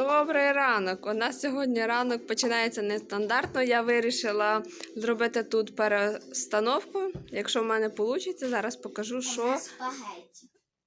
Добрий ранок. У нас сьогодні ранок починається нестандартно. Я вирішила зробити тут перестановку. Якщо в мене вийде, зараз покажу, що,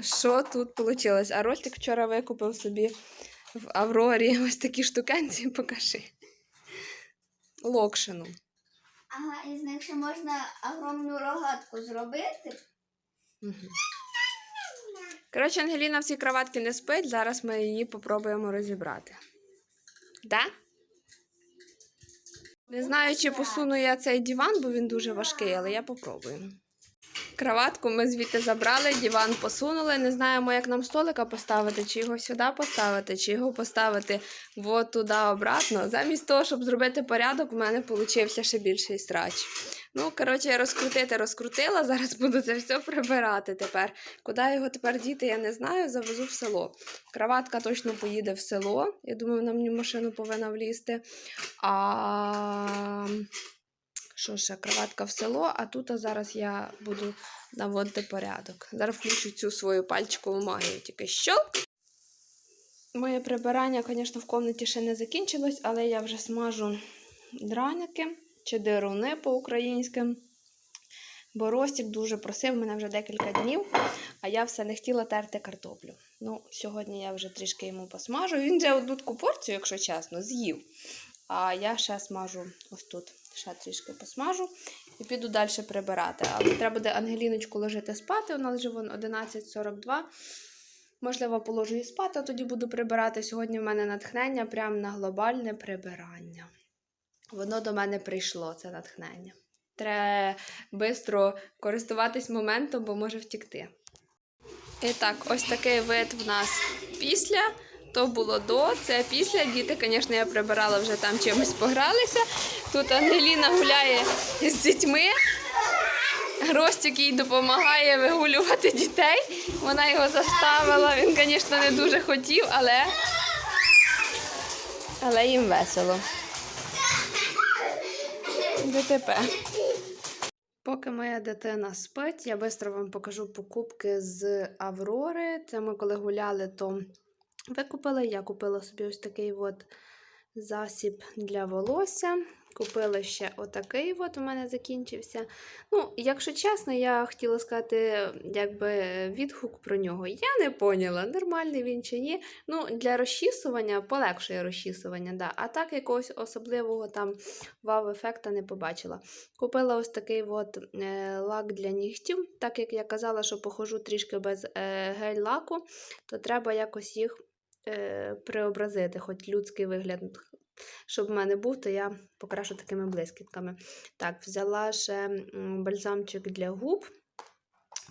що тут вийшло. А Ростик вчора викупив собі в Аврорі ось такі штукенці, покажи. Локшину. Ага, із них ще можна огромну рогатку зробити. Мгм. Коротше, Ангеліна в цій кроватці не спить. Зараз ми її попробуємо розібрати. Да? Не знаю, чи посуну я цей диван, бо він дуже важкий, але я попробую. Кроватку ми звідти забрали, диван посунули. Не знаємо, як нам столика поставити, чи його сюди поставити, чи його поставити туди обратно. Замість того, щоб зробити порядок, в мене получився ще більший срач. Ну, коротше, я розкрутити розкрутила. Зараз буду це все прибирати тепер. Куди його тепер діти, я не знаю. Завезу в село. Кроватка точно поїде в село. Я думаю, вона мені машину повинна влізти. А що ще, кроватка в село, а тут зараз я буду наводити порядок. Зараз включу цю свою пальчикову магію. Тільки щелк. Моє прибирання, звісно, в кімнаті ще не закінчилось, але я вже смажу драники чи дируни по-українськи. Бо Ростік дуже просив мене вже декілька днів, а я все не хотіла терти картоплю. Ну, сьогодні я вже трішки йому посмажу. Він вже одну таку порцію, якщо чесно, з'їв. А я ще смажу ось тут, ще трішки посмажу і піду далі прибирати. Але треба буде Ангеліночку ложити спати, нас же вон 11.42. Можливо, положу її спати, а тоді буду прибирати. Сьогодні в мене натхнення прямо на глобальне прибирання. Воно до мене прийшло, це натхнення. Треба швидко користуватись моментом, бо може втікти. І так, ось такий вид в нас після. То було до, це після. Діти, звісно, я прибирала вже там чимось погралися. Тут Ангеліна гуляє з дітьми. Ростик їй допомагає вигулювати дітей. Вона його заставила. Він, звісно, не дуже хотів, але, але їм весело. ДТП. Поки моя дитина спить, я швидко вам покажу покупки з Аврори. Це ми коли гуляли, то викупили. Я купила собі ось такий от засіб для волосся. Купила ще отакий от у мене закінчився. Ну, якщо чесно, я хотіла сказати, якби відгук про нього. Я не поняла, нормальний він чи ні. Ну, для розчісування полегшує розчісування, да. а так якогось особливого там вау-ефекта не побачила. Купила ось такий от е, лак для нігтів. Так як я казала, що похожу трішки без е, гель-лаку, то треба якось їх е, преобразити, хоч людський вигляд. Щоб в мене був, то я покрашу такими блискітками. Так, взяла ще бальзамчик для губ,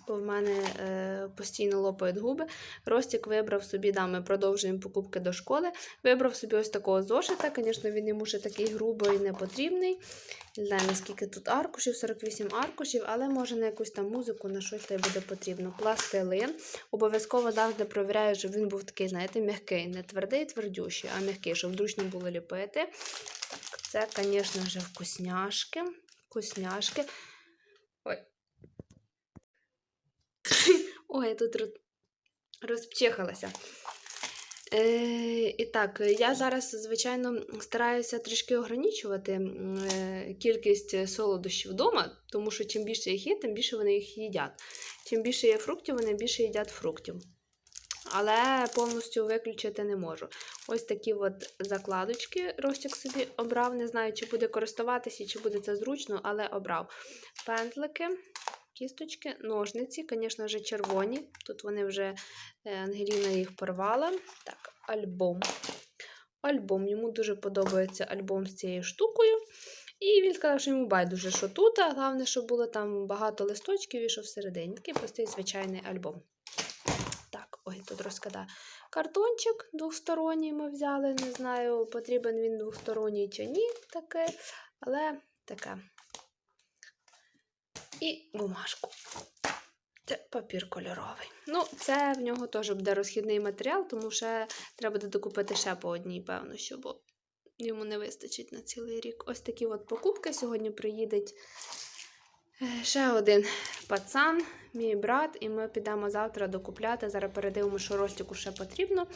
бо в мене е, постійно лопають губи. Ростік вибрав собі, да, ми продовжуємо покупки до школи. Вибрав собі ось такого зошита. Звісно, він йому ще такий грубий не потрібний. Не знаю, наскільки тут аркушів, 48 аркушів, але може на якусь там музику, на щось та буде потрібно. Пластилин. Обов'язково завжди провіряю, щоб він був такий, знаєте, м'який, не твердий, твердющий, а м'який, щоб зручно було ліпити. Це, звісно вже вкусняшки. Вкусняшки. Ой. Ой, я тут розпчихалася. Е, і так, я зараз, звичайно, стараюся трішки ограничувати е, кількість солодощів вдома, тому що чим більше їх є, тим більше вони їх їдять. Чим більше є фруктів, вони більше їдять фруктів. Але повністю виключити не можу. Ось такі от закладочки Ростик собі обрав. Не знаю, чи буде користуватися, чи буде це зручно, але обрав. Пензлики, кісточки, ножниці, звісно вже червоні. Тут вони вже е, Ангеліна їх порвала. Так, альбом. Альбом. Йому дуже подобається альбом з цією штукою. І він сказав, що йому байдуже, що тут, а головне, щоб було там багато листочків і що всередині. Такий простий звичайний альбом. Так, ой, тут розкидаю. Картончик двосторонній ми взяли. Не знаю, потрібен він двосторонній чи ні, таке, але таке. І бумажку. Це папір кольоровий. Ну, це в нього теж буде розхідний матеріал, тому ще треба буде докупити ще по одній, певно, що бо йому не вистачить на цілий рік. Ось такі от покупки. Сьогодні приїдуть Ще один пацан, мій брат, і ми підемо завтра докупляти. Зараз передивимо, що Ростіку ще потрібно.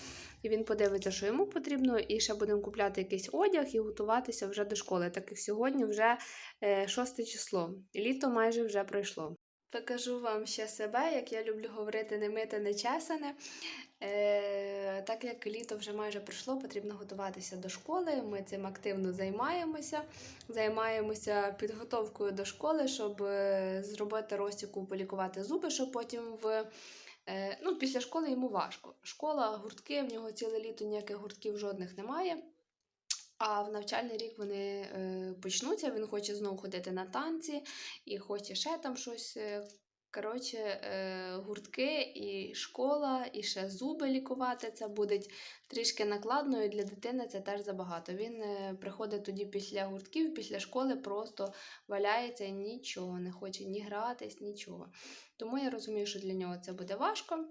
І він подивиться, що йому потрібно, і ще будемо купляти якийсь одяг і готуватися вже до школи, так як сьогодні вже е, 6 число. Літо майже вже пройшло. Покажу вам ще себе, як я люблю говорити не мите, не чесане. Е, так як літо вже майже пройшло, потрібно готуватися до школи. Ми цим активно займаємося. Займаємося підготовкою до школи, щоб е, зробити Ростіку полікувати зуби, щоб потім в. е, Ну, після школи йому важко. Школа, гуртки, в нього ціле літо ніяких гуртків жодних немає. А в навчальний рік вони е, почнуться. Він хоче знову ходити на танці і хоче ще там щось. е, Коротше, е, гуртки і школа, і ще зуби лікувати. Це буде трішки накладно, і для дитини це теж забагато. Він приходить тоді після гуртків, після школи просто валяється і нічого, не хоче ні гратись, нічого. Тому я розумію, що для нього це буде важко.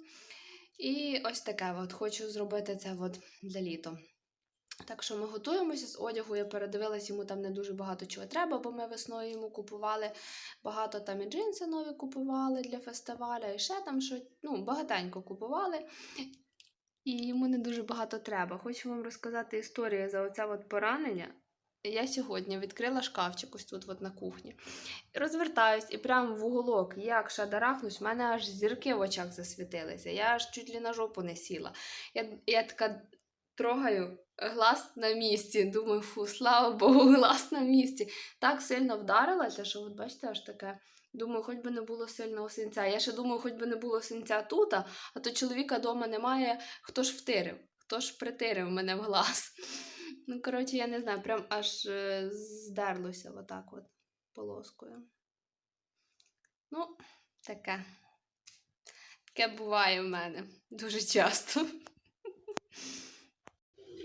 І ось таке от хочу зробити це от для літа. Так що ми готуємося з одягу. Я передивилась, йому там не дуже багато чого треба, бо ми весною йому купували багато там і джинси нові купували для фестиваля, і ще там що, ну, багатенько купували. І йому не дуже багато треба. Хочу вам розказати історію за оце от поранення. Я сьогодні відкрила шкафчик ось тут от на кухні. Розвертаюсь і прямо в уголок, як шадарахнусь, в мене аж зірки в очах засвітилися. Я аж чуть ли на жопу не сіла. Я, я така трогаю глаз на місці. Думаю, фу, слава Богу, глаз на місці. Так сильно вдарилася, що, от бачите, аж таке. Думаю, хоч би не було сильного синця. Я ще думаю, хоч би не було синця тут, а то чоловіка вдома немає, хто ж втирив, хто ж притирив мене в глаз. Ну, коротше, я не знаю, прям аж е, здерлося отак от полоскою. Ну, таке. Таке буває в мене дуже часто.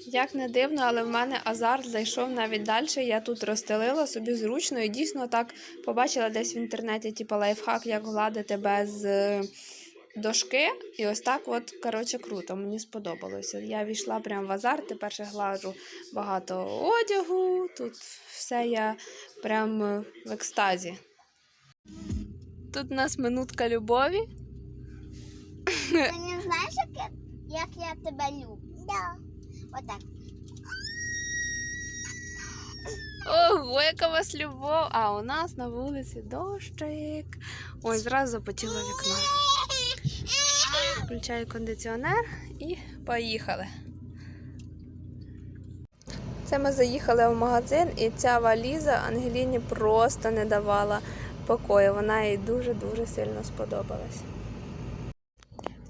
Як не дивно, але в мене азарт зайшов навіть далі. Я тут розстелила собі зручно і дійсно так побачила десь в інтернеті, типу лайфхак, як гладити без е, дошки. І ось так, от, коротше, круто, мені сподобалося. Я війшла прямо в азарт, тепер ще глажу багато одягу. Тут все я прям е, в екстазі. Тут у нас минутка любові. Ти не знаєш, як я, як я тебе люблю? Да. Отак. Ого, яка вас любов! А у нас на вулиці дощик. Ой, зразу запотіло вікно. Включаю кондиціонер і поїхали. Це ми заїхали в магазин, і ця валіза Ангеліні просто не давала покою. Вона їй дуже-дуже сильно сподобалась.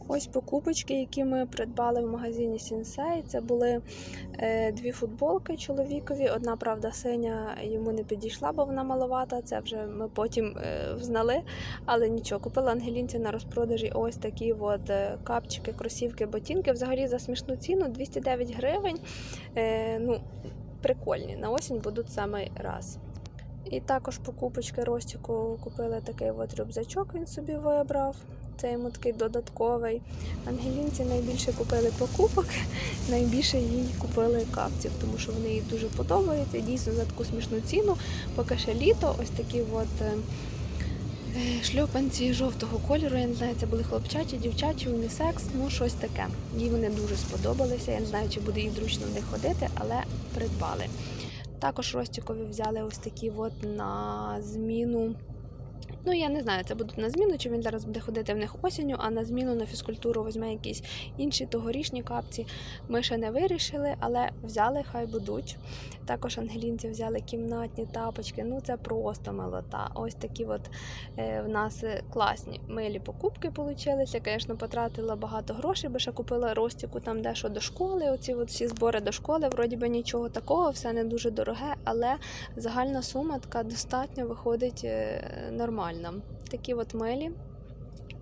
Ось покупочки, які ми придбали в магазині Сінсей. Це були е, дві футболки чоловікові. Одна, правда, синя йому не підійшла, бо вона маловата. Це вже ми потім е, взнали. Але нічого, купила Ангелінці на розпродажі ось такі от е, капчики, кросівки, ботинки. Взагалі за смішну ціну 209 гривень. Ну, прикольні. На осінь будуть саме раз. І також покупочки Ростіку купили такий от рюкзачок, він собі вибрав. Це йому такий додатковий. Ангелінці найбільше купили покупок, найбільше їй купили капців, тому що вони їй дуже подобаються. Дійсно за таку смішну ціну. Поки ще літо, ось такі от е, шльопанці жовтого кольору. Я не знаю, це були хлопчачі, дівчачі, унісекс, ну щось таке. Їй вони дуже сподобалися. Я не знаю, чи буде їй зручно в них ходити, але придбали. Також Ростікові взяли ось такі от на зміну. Ну, я не знаю, це будуть на зміну, чи він зараз буде ходити в них осінню, а на зміну на фізкультуру візьме якісь інші тогорічні капці. Ми ще не вирішили, але взяли, хай будуть. Також ангелінці взяли кімнатні тапочки. Ну це просто милота. Ось такі от е, в нас е, класні милі покупки получилися. Звісно, потратила багато грошей, бо ще купила Ростіку там дещо до школи. Оці от всі збори до школи. Вроді би нічого такого, все не дуже дороге, але загальна сума така достатньо виходить е, нормальна. Такі от милі.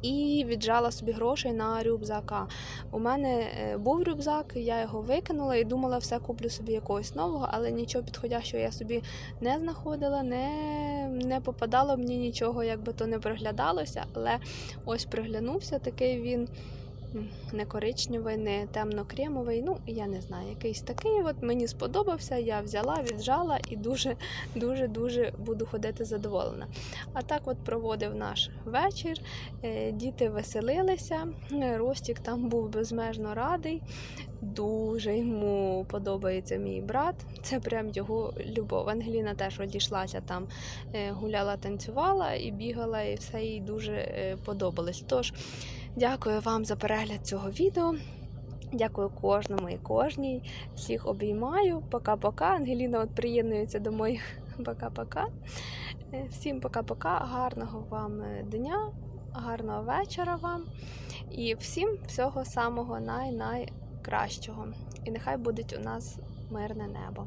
І віджала собі грошей на рюкзака. У мене е, був рюкзак, я його викинула і думала, все куплю собі якогось нового, але нічого підходящого я собі не знаходила, не, не попадало мені нічого, як би то не приглядалося. Але ось приглянувся такий він не коричневий, не темно-кремовий. Ну, я не знаю, якийсь такий. От мені сподобався, я взяла, віджала і дуже, дуже, дуже буду ходити задоволена. А так от проводив наш вечір. Е, Діти веселилися. Е, Ростік там був безмежно радий. Дуже йому подобається мій брат. Це прям його любов. Ангеліна теж одійшлася там, е, гуляла, танцювала і бігала, і все їй дуже подобалось. Тож дякую вам за перегляд цього відео. Дякую кожному і кожній. Всіх обіймаю. Пока-пока. Ангеліна от приєднується до моїх пока-пока. Е, Всім пока-пока. Гарного вам е, дня, гарного вечора вам. І всім всього самого най-найкращого. І нехай буде у нас мирне небо.